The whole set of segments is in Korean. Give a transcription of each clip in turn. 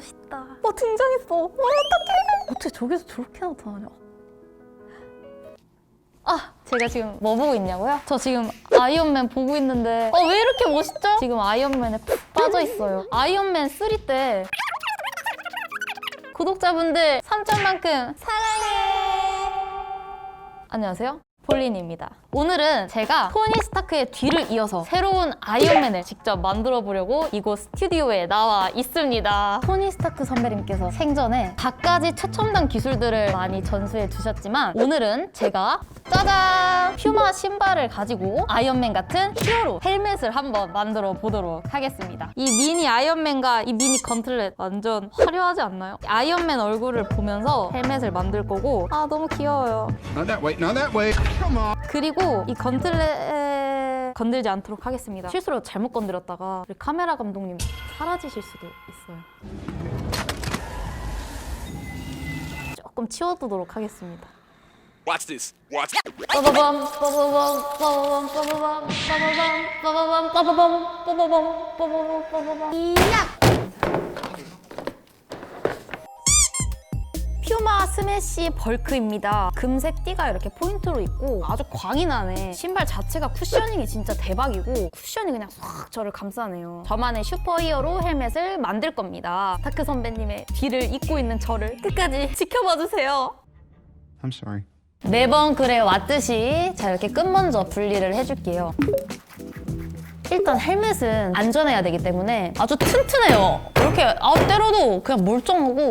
멋있다. 어 등장했어. 어 어떡해. 어떻게 저기서 저렇게 나타나냐. 아 제가 지금 뭐 보고 있냐고요? 저 지금 아이언맨 보고 있는데 어 왜 이렇게 멋있죠? 지금 아이언맨에 푹 빠져 있어요. 아이언맨 3 때 구독자분들 3점만큼 사랑해. 안녕하세요. 폴린입니다. 오늘은 제가 토니 스타크의 뒤를 이어서 새로운 아이언맨을 직접 만들어 보려고 이곳 스튜디오에 나와 있습니다. 토니 스타크 선배님께서 생전에 갖가지 최첨단 기술들을 많이 전수해 주셨지만 오늘은 제가 짜잔! 퓨마 신발을 가지고 아이언맨 같은 히어로 헬멧을 한번 만들어 보도록 하겠습니다. 이 미니 아이언맨과 이 미니 건틀렛 완전 화려하지 않나요? 아이언맨 얼굴을 보면서 헬멧을 만들 거고 아 너무 귀여워요. Not that way, not that way. 그리고 이 건들레 건들지 않도록 하겠습니다. 실수로 잘못 건드렸다가 우리 카메라 감독님 사라지실 수도 있어요. 조금 치워두도록 하겠습니다. Watch this. Watch. 빠바밤 빠바밤 빠바밤 빠바밤 빠바밤 빠바밤 빠바밤 빠바밤 빠바밤 빠바밤 이야! 퓨마 스매시 벌크입니다. 금색 띠가 이렇게 포인트로 있고 아주 광이 나네. 신발 자체가 쿠셔닝이 진짜 대박이고 쿠션이 그냥 싹 저를 감싸네요. 저만의 슈퍼히어로 헬멧을 만들 겁니다. 타크 선배님의 뒤를 잇고 있는 저를 끝까지 지켜봐 주세요. I'm sorry. 매번 그래 왔듯이 자 이렇게 끝 먼저 분리를 해줄게요. 일단 헬멧은 안전해야 되기 때문에 아주 튼튼해요. 이렇게 아우 때려도 그냥 멀쩡하고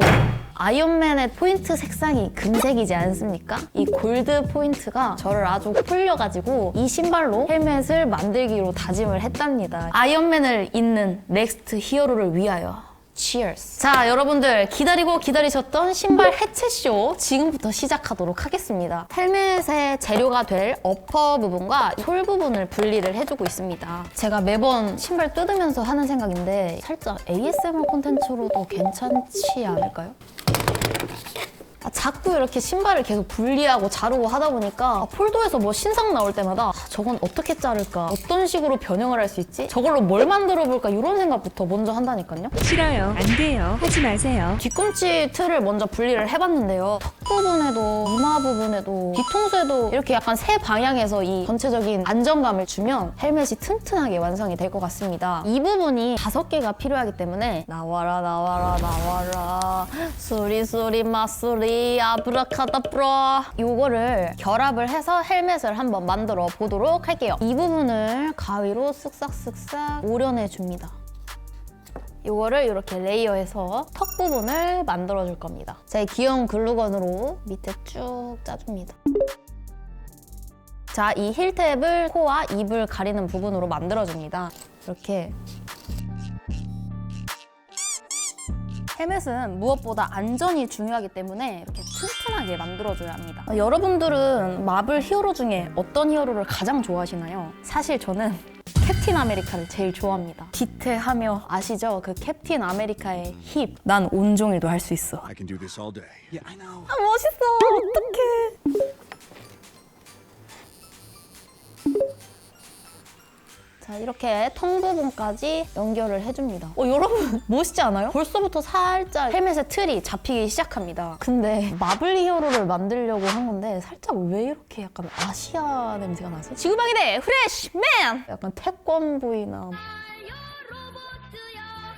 아이언맨의 포인트 색상이 금색이지 않습니까? 이 골드 포인트가 저를 아주 홀려가지고 이 신발로 헬멧을 만들기로 다짐을 했답니다. 아이언맨을 잇는 넥스트 히어로를 위하여. Cheers. 자, 여러분들 기다리고 기다리셨던 신발 해체쇼 지금부터 시작하도록 하겠습니다. 헬멧의 재료가 될 어퍼 부분과 솔 부분을 분리를 해주고 있습니다. 제가 매번 신발 뜯으면서 하는 생각인데 살짝 ASMR 콘텐츠로도 괜찮지 않을까요? 아, 자꾸 이렇게 신발을 계속 분리하고 자르고 하다 보니까 아, 폴도에서 뭐 신상 나올 때마다 아, 저건 어떻게 자를까? 어떤 식으로 변형을 할 수 있지? 저걸로 뭘 만들어 볼까? 이런 생각부터 먼저 한다니까요. 싫어요. 안 돼요. 하지 마세요. 뒤꿈치 틀을 먼저 분리를 해봤는데요. 턱 부분에도 이마 부분에도 뒤통수에도 이렇게 약간 세 방향에서 이 전체적인 안정감을 주면 헬멧이 튼튼하게 완성이 될 것 같습니다. 이 부분이 다섯 개가 필요하기 때문에 나와라 나와라 나와라 수리 수리 마수리 아브라카다브라 요거를 결합을 해서 헬멧을 한번 만들어 보도록 할게요. 이 부분을 가위로 쓱싹쓱싹 오려내 줍니다. 이거를 이렇게 레이어해서 턱 부분을 만들어 줄 겁니다. 제 귀여운 글루건으로 밑에 쭉 짜줍니다. 자, 이 힐 탭을 코와 입을 가리는 부분으로 만들어 줍니다. 이렇게 헬멧은 무엇보다 안전이 중요하기 때문에 이렇게 튼튼하게 만들어줘야 합니다. 어, 여러분들은 마블 히어로 중에 어떤 히어로를 가장 좋아하시나요? 사실 저는 캡틴 아메리카를 제일 좋아합니다. 디테하며 아시죠? 그 캡틴 아메리카의 힙. 난 온종일 도 할 수 있어. I can do this all day. Yeah, I know. 아 멋있어. 어떡해. 자 이렇게 텅 부분까지 연결을 해줍니다. 어 여러분 멋있지 않아요? 벌써부터 살짝 헬멧의 틀이 잡히기 시작합니다. 근데 마블 히어로를 만들려고 한 건데 살짝 왜 이렇게 약간 아시아 냄새가 나지? 지구방위대 프레시맨! 약간 태권브이나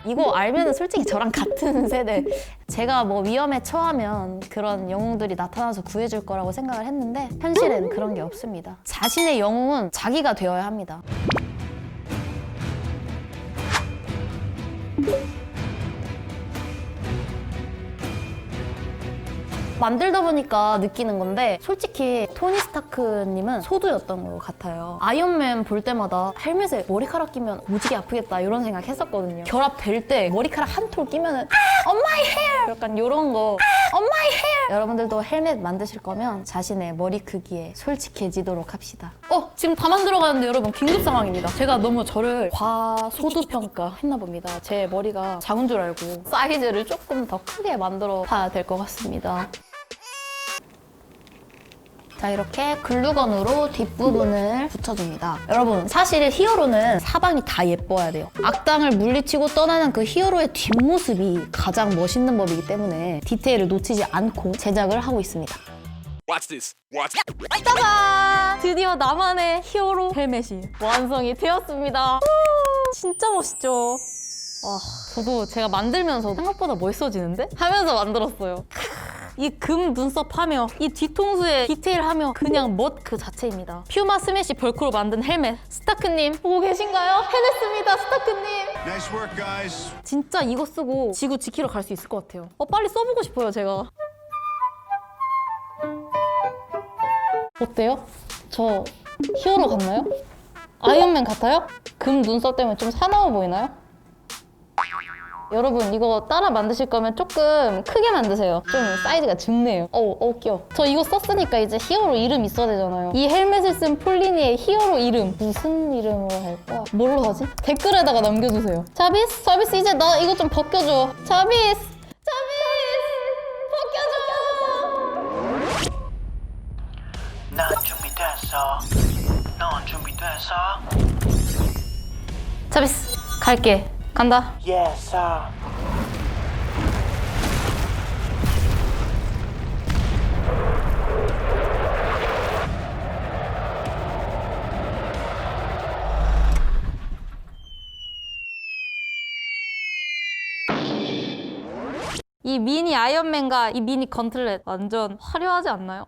이거 알면은 솔직히 저랑 같은 세대. 제가 뭐 위험에 처하면 그런 영웅들이 나타나서 구해줄 거라고 생각을 했는데 현실에는 그런 게 없습니다. 자신의 영웅은 자기가 되어야 합니다. 만들다 보니까 느끼는 건데 솔직히 토니 스타크님은 소두였던 것 같아요. 아이언맨 볼 때마다 헬멧에 머리카락 끼면 오지게 아프겠다 이런 생각 했었거든요. 결합될 때 머리카락 한 톨 끼면은 아! On my hair! 약간 이런 거 On my hair! 여러분들도 헬멧 만드실 거면 자신의 머리 크기에 솔직해지도록 합시다. 어? 지금 다 만들어 가는데 여러분 긴급 상황입니다. 제가 너무 저를 과소두평가 했나 봅니다. 제 머리가 작은 줄 알고 사이즈를 조금 더 크게 만들어 봐야 될 것 같습니다. 자 이렇게 글루건으로 뒷부분을 붙여줍니다. 여러분 사실 히어로는 사방이 다 예뻐야 돼요. 악당을 물리치고 떠나는 그 히어로의 뒷모습이 가장 멋있는 법이기 때문에 디테일을 놓치지 않고 제작을 하고 있습니다. Watch this. Watch. 짜잔! 드디어 나만의 히어로 헬멧이 완성이 되었습니다. 우! 진짜 멋있죠? 와, 저도 제가 만들면서 생각보다 멋있어지는데? 하면서 만들었어요. 이 금 눈썹 하며 이 뒤통수에 디테일 하며 그냥 멋 그 자체입니다. 퓨마 스매시 벌크로 만든 헬멧. 스타크님 보고 계신가요? 해냈습니다, 스타크님. Nice work, guys. 진짜 이거 쓰고 지구 지키러 갈 수 있을 것 같아요. 어, 빨리 써보고 싶어요, 제가. 어때요? 저 히어로 같나요? 아이언맨 같아요? 금 눈썹 때문에 좀 사나워 보이나요? 여러분 이거 따라 만드실 거면 조금 크게 만드세요. 좀 사이즈가 적네요. 어우, 어우 귀여워. 저 이거 썼으니까 이제 히어로 이름 있어야 되잖아요. 이 헬멧을 쓴 폴리니의 히어로 이름 무슨 이름으로 할까? 뭘로 하지? 댓글에다가 남겨주세요. 자비스? 자비스 이제 나 이거 좀 벗겨줘. 자비스! 자비스! 벗겨줘! 난 준비됐어. 넌 준비됐어? 자비스 갈게. 간다. Yes, sir. 이 미니 아이언맨과 이 미니 건틀렛 완전 화려하지 않나요?